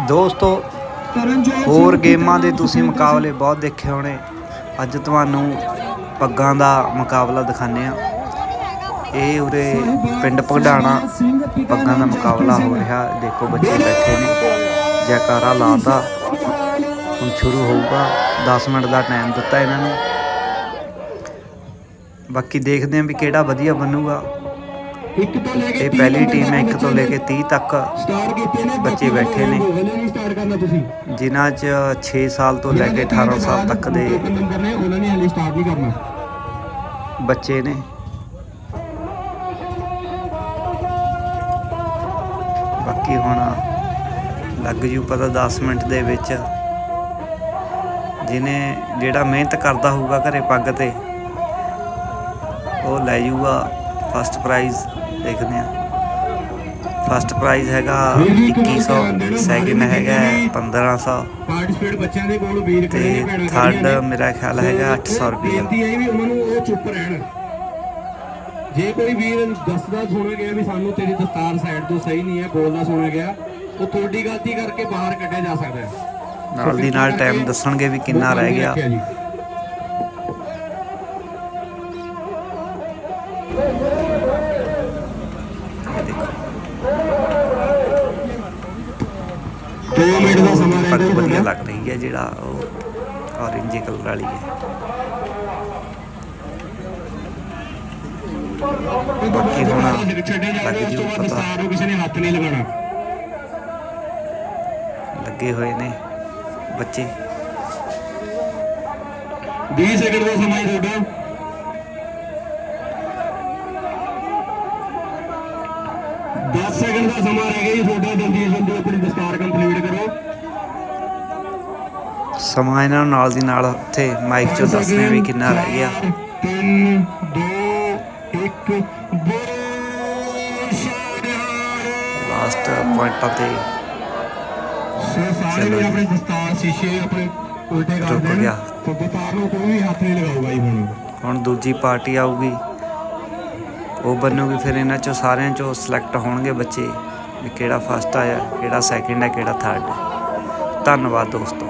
ਦੋਸਤੋ, ਹੋਰ ਗੇਮਾਂ ਦੇ ਤੁਸੀਂ ਮੁਕਾਬਲੇ ਬਹੁਤ ਦੇਖੇ ਹੋਣੇ। ਅੱਜ ਤੁਹਾਨੂੰ ਪੱਗਾਂ ਦਾ ਮੁਕਾਬਲਾ ਦਿਖਾਣੇ ਆ ਇਹ ਉਰੇ ਪਿੰਡ ਪਗਡਾਣਾ ਪੱਗਾਂ ਦਾ ਮੁਕਾਬਲਾ ਹੋ ਰਿਹਾ। ਦੇਖੋ ਬੱਚੇ ਬੈਠੇ ਨੇ, ਜੈਕਾਰਾ ਲਾਤਾ। ਹੁਣ ਸ਼ੁਰੂ ਹੋਊਗਾ 10 ਮਿੰਟ ਦਾ ਟਾਈਮ ਦਿੱਤਾ ਇਹਨਾਂ ਨੂੰ। ਬਾਕੀ ਦੇਖਦੇ ਆਂ ਵੀ ਕਿਹੜਾ ਵਧੀਆ ਬਣੂਗਾ। ਇਹ ਪਹਿਲੀ ਟੀਮ ਹੈ 1 ਤੋਂ ਲੈ ਕੇ 30 ਤੱਕ ਸਟਾਰਟ ਕੀਤੇ ਨੇ ਬੱਚੇ ਬੈਠੇ ਨੇ। ਜਿਨ੍ਹਾਂ 'ਚ 6 ਸਾਲ ਤੋਂ ਲੈ ਕੇ 18 ਸਾਲ ਤੱਕ ਦੇ ਬੱਚੇ ਨੇ। ਬਾਕੀ ਹੁਣ ਲੱਗ ਜੂ ਪਤਾ 10 ਮਿੰਟ ਦੇ ਵਿੱਚ ਜਿਹਨੇ ਜਿਹੜਾ ਮਿਹਨਤ ਕਰਦਾ ਹੋਊਗਾ ਘਰੇ ਪੱਗ ਤੇ ਉਹ ਲੈ ਜੂਗਾ ਫਸਟ ਪ੍ਰਾਈਜ਼ ਦੇਖਦੇ ਆ ਫਸਟ ਪ੍ਰਾਈਜ਼ ਹੈਗਾ 2100 ਸੈਕਿੰਡ ਹੈਗਾ 1500 ਪਾਰਟਿਸਪੇਟ ਬੱਚਿਆਂ ਦੇ ਕੋਲ ਵੀਰ ਨੇ ਭੈਣਾਂ ਥਰਡ। ਮੇਰਾ ਖਿਆਲ ਹੈਗਾ 800 ਰੁਪਏ। ਬੇਨਤੀ ਹੈ ਵੀ ਉਹਨਾਂ ਨੂੰ ਉਹ ਚੁੱਪ ਰਹਿਣ। ਜੇ ਕੋਈ ਵੀਰ ਦੱਸਦਾ ਸੁਣਿਆ ਗਿਆ ਵੀ ਸਾਨੂੰ ਤੇਰੀ ਦਸਤਾਰ ਸਾਈਡ ਤੋਂ ਸਹੀ ਨਹੀਂ ਹੈ ਬੋਲਦਾ ਸੁਣਿਆ ਗਿਆ ਉਹ ਤੁਹਾਡੀ ਗਲਤੀ ਕਰਕੇ ਬਾਹਰ ਕੱਢਿਆ ਜਾ ਸਕਦਾ ਹੈ। ਨਾਲ ਦੀ ਨਾਲ ਟਾਈਮ ਦੱਸਣਗੇ ਵੀ ਕਿੰਨਾ ਰਹਿ ਗਿਆ। ਜੀ। ਇਹ ਦੇਖੋ ਰਹਿੰਦਾ ਵਧੀਆ ਲੱਗ ਰਹੀ ਹੈ ਜਿਹੜਾ ਉਹ orange ਕਲਰ ਵਾਲੀ ਹੈ। ਬਾਕੀ ਹੁਣ ਲੱਗ ਜੂ ਪਤਾ। ਕਿਸੇ ਨੇ ਹੱਥ ਨਹੀਂ ਲਗਾਉਣਾ। ਲੱਗੇ ਹੋਏ ਨੇ ਬੱਚੇ। 20 ਸੈਕਿੰਡ ਦਾ ਸਮਾਂ ਹੀ ਤੁਹਾਡਾ। ਸੈਕਿੰਡ ਦਾ ਸਮਾਂ ਰਹਿ ਗਿਆ ਜੀ ਤੁਹਾਡਾ ਜਲਦੀ ਜਲਦੀ ਆਪਣੀ ਦਸਤਾਰ ਕੰਪਲੀਟ ਕਰੋ ਸਮਾਂ ਇਹਨਾਂ ਨੂੰ ਨਾਲ ਦੀ ਨਾਲ ਉੱਥੇ ਮਾਈਕ 'ਚੋਂ ਦੱਸਦੇ ਆ ਵੀ ਕਿੰਨਾ ਰਹਿ ਗਿਆ। 3 2 1 ਲਾਸਟ ਪੁਆਇੰਟਾਂ ਤੇ ਚਲੋ ਆਪਣੇ ਦਸਤਾਰ ਸ਼ੀਸ਼ੇ ਆਪਣੇ ਉਲਟੇ ਕਰ ਦੇਣ ਤੇ ਦਸਤਾਰ ਨੂੰ ਕੋਈ ਵੀ ਹੱਥ ਨਹੀਂ ਲਗਾਊਗਾ ਜੀ ਹੁਣ ਹੁਣ ਦੂਜੀ ਪਾਰਟੀ ਆਊਗੀ। ਉਹ ਬਣੂਗੀ ਫਿਰ ਇਹਨਾਂ ਚੋਂ ਸਾਰਿਆਂ ਚੋਂ ਸਿਲੈਕਟ ਹੋਣਗੇ ਬੱਚੇ ਵੀ ਕਿਹੜਾ ਫਸਟ ਆਇਆ, ਕਿਹੜਾ ਸੈਕਿੰਡ ਹੈ, ਕਿਹੜਾ ਥਰਡ ਹੈ ਧੰਨਵਾਦ ਦੋਸਤੋ।